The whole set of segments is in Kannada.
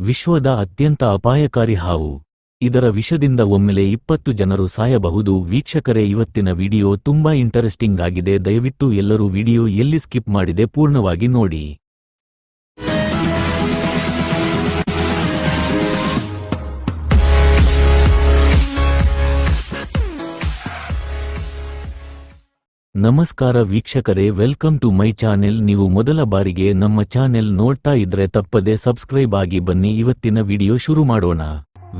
ವಿಶ್ವದ ಅತ್ಯಂತ ಅಪಾಯಕಾರಿ ಹಾವು. ಇದರ ವಿಷದಿಂದ ಒಮ್ಮೆಲೆ ಇಪ್ಪತ್ತು ಜನರು ಸಾಯಬಹುದು. ವೀಕ್ಷಕರೇ, ಇವತ್ತಿನ ವಿಡಿಯೋ ತುಂಬಾ ಇಂಟರೆಸ್ಟಿಂಗ್ ಆಗಿದೆ. ದಯವಿಟ್ಟು ಎಲ್ಲರೂ ವಿಡಿಯೋ ಎಲ್ಲಿ ಸ್ಕಿಪ್ ಮಾಡಿದೆ ಪೂರ್ಣವಾಗಿ ನೋಡಿ. ನಮಸ್ಕಾರ ವೀಕ್ಷಕರೇ ವೆಲ್ಕಮ್ ಟು ಮೈ ಚಾನೆಲ್ ನೀವು ಮೊದಲ ಬಾರಿಗೆ ನಮ್ಮ ಚಾನೆಲ್ ನೋಡ್ತಾ ಇದ್ರೆ ತಪ್ಪದೆ ಸಬ್ಸ್ಕ್ರೈಬ್ ಆಗಿ ಬನ್ನಿ. ಇವತ್ತಿನ ವಿಡಿಯೋ ಶುರು ಮಾಡೋಣ.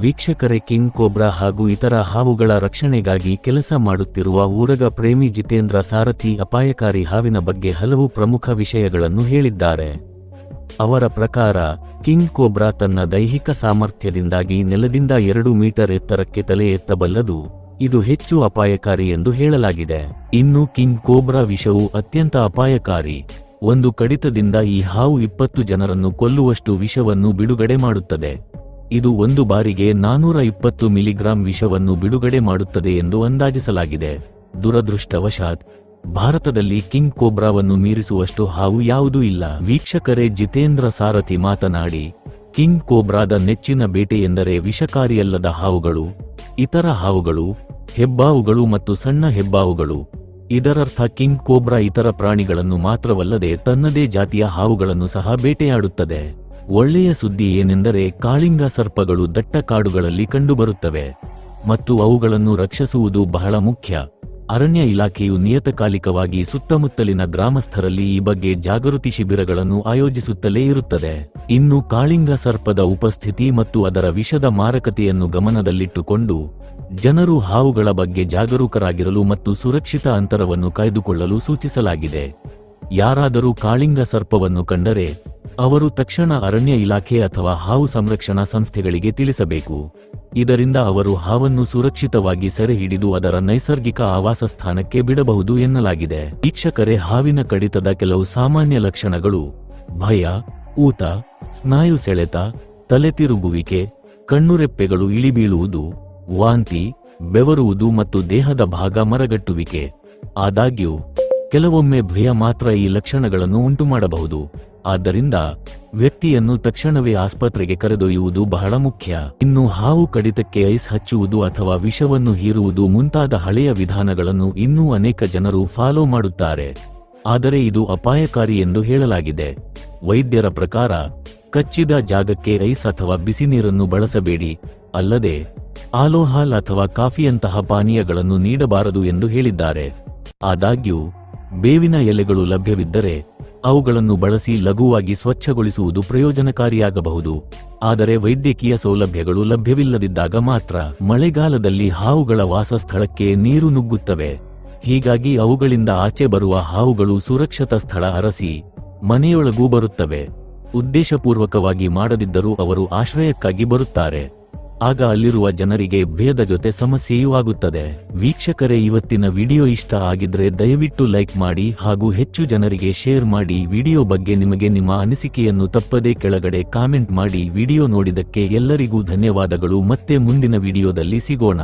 ವೀಕ್ಷಕರೇ ಕಿಂಗ್ ಕೋಬ್ರಾ ಹಾಗೂ ಇತರ ಹಾವುಗಳ ರಕ್ಷಣೆಗಾಗಿ ಕೆಲಸ ಮಾಡುತ್ತಿರುವ ಊರಗ ಪ್ರೇಮಿ ಜಿತೇಂದ್ರ ಸಾರಥಿ ಅಪಾಯಕಾರಿ ಹಾವಿನ ಬಗ್ಗೆ ಹಲವು ಪ್ರಮುಖ ವಿಷಯಗಳನ್ನು ಹೇಳಿದ್ದಾರೆ. ಅವರ ಪ್ರಕಾರ ಕಿಂಗ್ ಕೋಬ್ರಾ ತನ್ನ ದೈಹಿಕ ಸಾಮರ್ಥ್ಯದಿಂದಾಗಿ ನೆಲದಿಂದ ಎರಡು ಮೀಟರ್ ಎತ್ತರಕ್ಕೆ ತಲೆ ಎತ್ತಬಲ್ಲದು. ಇದು ಹೆಚ್ಚು ಅಪಾಯಕಾರಿ ಎಂದು ಹೇಳಲಾಗಿದೆ. ಇನ್ನು ಕಿಂಗ್ ಕೋಬ್ರಾ ವಿಷವು ಅತ್ಯಂತ ಅಪಾಯಕಾರಿ. ಒಂದು ಕಡಿತದಿಂದ ಈ ಹಾವು ಇಪ್ಪತ್ತು ಜನರನ್ನು ಕೊಲ್ಲುವಷ್ಟು ವಿಷವನ್ನು ಬಿಡುಗಡೆ ಮಾಡುತ್ತದೆ. ಇದು ಒಂದು ಬಾರಿಗೆ ನಾನೂರ ಇಪ್ಪತ್ತು ಮಿಲಿಗ್ರಾಂ ವಿಷವನ್ನು ಬಿಡುಗಡೆ ಮಾಡುತ್ತದೆ ಎಂದು ಅಂದಾಜಿಸಲಾಗಿದೆ. ದುರದೃಷ್ಟವಶಾತ್, ಭಾರತದಲ್ಲಿ ಕಿಂಗ್ ಕೋಬ್ರಾವನ್ನು ಮೀರಿಸುವಷ್ಟು ಹಾವು ಯಾವುದೂ ಇಲ್ಲ. ವೀಕ್ಷಕರೇ, ಜಿತೇಂದ್ರ ಸಾರಥಿ ಮಾತನಾಡಿ, ಕಿಂಗ್ ಕೋಬ್ರಾದ ನೆಚ್ಚಿನ ಬೇಟೆ ಎಂದರೆ ವಿಷಕಾರಿಯಲ್ಲದ ಹಾವುಗಳು. ಇತರ ಹಾವುಗಳು ಹೆಬ್ಬಾವುಗಳು ಮತ್ತು ಸಣ್ಣ ಹೆಬ್ಬಾವುಗಳು. ಇದರರ್ಥ ಕಿಂಗ್ ಕೋಬ್ರಾ ಇತರ ಪ್ರಾಣಿಗಳನ್ನು ಮಾತ್ರವಲ್ಲದೆ ತನ್ನದೇ ಜಾತಿಯ ಹಾವುಗಳನ್ನು ಸಹ ಬೇಟೆಯಾಡುತ್ತದೆ. ಒಳ್ಳೆಯ ಸುದ್ದಿ ಏನೆಂದರೆ ಕಾಳಿಂಗ ಸರ್ಪಗಳು ದಟ್ಟ ಕಾಡುಗಳಲ್ಲಿ ಕಂಡುಬರುತ್ತವೆ. ಮತ್ತು ಅವುಗಳನ್ನು ರಕ್ಷಿಸುವುದು ಬಹಳ ಮುಖ್ಯ. ಅರಣ್ಯ ಇಲಾಖೆಯು ನಿಯತಕಾಲಿಕವಾಗಿ ಸುತ್ತಮುತ್ತಲಿನ ಗ್ರಾಮಸ್ಥರಲ್ಲಿ ಈ ಬಗ್ಗೆ ಜಾಗೃತಿ ಶಿಬಿರಗಳನ್ನು ಆಯೋಜಿಸುತ್ತಲೇ ಇರುತ್ತದೆ. ಇನ್ನು ಕಾಳಿಂಗ ಸರ್ಪದ ಉಪಸ್ಥಿತಿ ಮತ್ತು ಅದರ ವಿಷದ ಮಾರಕತೆಯನ್ನು ಗಮನದಲ್ಲಿಟ್ಟುಕೊಂಡು ಜನರು ಹಾವುಗಳ ಬಗ್ಗೆ ಜಾಗರೂಕರಾಗಿರಲು ಮತ್ತು ಸುರಕ್ಷಿತ ಅಂತರವನ್ನು ಕಾಯ್ದುಕೊಳ್ಳಲು ಸೂಚಿಸಲಾಗಿದೆ. ಯಾರಾದರೂ ಕಾಳಿಂಗ ಸರ್ಪವನ್ನು ಕಂಡರೆ ಅವರು ತಕ್ಷಣ ಅರಣ್ಯ ಇಲಾಖೆ ಅಥವಾ ಹಾವು ಸಂರಕ್ಷಣಾ ಸಂಸ್ಥೆಗಳಿಗೆ ತಿಳಿಸಬೇಕು. ಇದರಿಂದ ಅವರು ಹಾವನ್ನು ಸುರಕ್ಷಿತವಾಗಿ ಸೆರೆ ಹಿಡಿದು ಅದರ ನೈಸರ್ಗಿಕ ಆವಾಸ ಸ್ಥಾನಕ್ಕೆ ಬಿಡಬಹುದು ಎನ್ನಲಾಗಿದೆ. ವೀಕ್ಷಕರೇ, ಹಾವಿನ ಕಡಿತದ ಕೆಲವು ಸಾಮಾನ್ಯ ಲಕ್ಷಣಗಳು ಭಯ, ಊತ, ಸ್ನಾಯು ಸೆಳೆತ, ತಲೆ ತಿರುಗುವಿಕೆ, ಕಣ್ಣುರೆಪ್ಪೆಗಳು ಇಳಿಬೀಳುವುದು, ವಾಂತಿ, ಬೆವರುವುದು ಮತ್ತು ದೇಹದ ಭಾಗ ಮರಗಟ್ಟುವಿಕೆ. ಆದಾಗ್ಯೂ ಕೆಲವೊಮ್ಮೆ ಭಯ ಮಾತ್ರ ಈ ಲಕ್ಷಣಗಳನ್ನು ಉಂಟುಮಾಡಬಹುದು. ಆದ್ದರಿಂದ ವ್ಯಕ್ತಿಯನ್ನು ತಕ್ಷಣವೇ ಆಸ್ಪತ್ರೆಗೆ ಕರೆದೊಯ್ಯುವುದು ಬಹಳ ಮುಖ್ಯ. ಇನ್ನು ಹಾವು ಕಡಿತಕ್ಕೆ ಐಸ್ ಹಚ್ಚುವುದು ಅಥವಾ ವಿಷವನ್ನು ಹೀರುವುದು ಮುಂತಾದ ಹಳೆಯ ವಿಧಾನಗಳನ್ನು ಇನ್ನೂ ಅನೇಕ ಜನರು ಫಾಲೋ ಮಾಡುತ್ತಾರೆ. ಆದರೆ ಇದು ಅಪಾಯಕಾರಿ ಎಂದು ಹೇಳಲಾಗಿದೆ. ವೈದ್ಯರ ಪ್ರಕಾರ, ಕಚ್ಚಿದ ಜಾಗಕ್ಕೆ ಐಸ್ ಅಥವಾ ಬಿಸಿ ನೀರನ್ನು ಬಳಸಬೇಡಿ. ಅಲ್ಲದೆ, ಆಲೋಹಾಲ್ ಅಥವಾ ಕಾಫಿಯಂತಹ ಪಾನೀಯಗಳನ್ನು ನೀಡಬಾರದು ಎಂದು ಹೇಳಿದ್ದಾರೆ. ಆದಾಗ್ಯೂ ಬೇವಿನ ಎಲೆಗಳು ಲಭ್ಯವಿದ್ದರೆ ಅವುಗಳನ್ನು ಬಳಸಿ ಲಘುವಾಗಿ ಸ್ವಚ್ಛಗೊಳಿಸುವುದು ಪ್ರಯೋಜನಕಾರಿಯಾಗಬಹುದು. ಆದರೆ ವೈದ್ಯಕೀಯ ಸೌಲಭ್ಯಗಳು ಲಭ್ಯವಿಲ್ಲದಿದ್ದಾಗ ಮಾತ್ರ ಮಳೆಗಾಲದಲ್ಲಿ ಹಾವುಗಳ ವಾಸಸ್ಥಳಕ್ಕೆ ನೀರು ನುಗ್ಗುತ್ತವೆ. ಹೀಗಾಗಿ ಅವುಗಳಿಂದ ಆಚೆ ಬರುವ ಹಾವುಗಳು ಸುರಕ್ಷಿತ ಸ್ಥಳ ಅರಸಿ ಮನೆಯೊಳಗೂ ಬರುತ್ತವೆ. ಉದ್ದೇಶಪೂರ್ವಕವಾಗಿ ಮಾಡದಿದ್ದರೂ ಅವರು ಆಶ್ರಯಕ್ಕಾಗಿ ಬರುತ್ತಾರೆ. ಆಗ ಅಲ್ಲಿರುವ ಜನರಿಗೆ ಭೇದ ಜೊತೆ ಸಮಸ್ಯೆಯೂ ಆಗುತ್ತದೆ. ವೀಕ್ಷಕರೇ, ಇವತ್ತಿನ ವಿಡಿಯೋ ಇಷ್ಟ ಆಗಿದ್ರೆ ದಯವಿಟ್ಟು ಲೈಕ್ ಮಾಡಿ ಹಾಗೂ ಹೆಚ್ಚು ಜನರಿಗೆ ಶೇರ್ ಮಾಡಿ. ವಿಡಿಯೋ ಬಗ್ಗೆ ನಿಮಗೆ ನಿಮ್ಮ ಅನಿಸಿಕೆಯನ್ನು ತಪ್ಪದೇ ಕೆಳಗಡೆ ಕಾಮೆಂಟ್ ಮಾಡಿ. ವಿಡಿಯೋ ನೋಡಿದಕ್ಕೆ ಎಲ್ಲರಿಗೂ ಧನ್ಯವಾದಗಳು. ಮತ್ತೆ ಮುಂದಿನ ವಿಡಿಯೋದಲ್ಲಿ ಸಿಗೋಣ.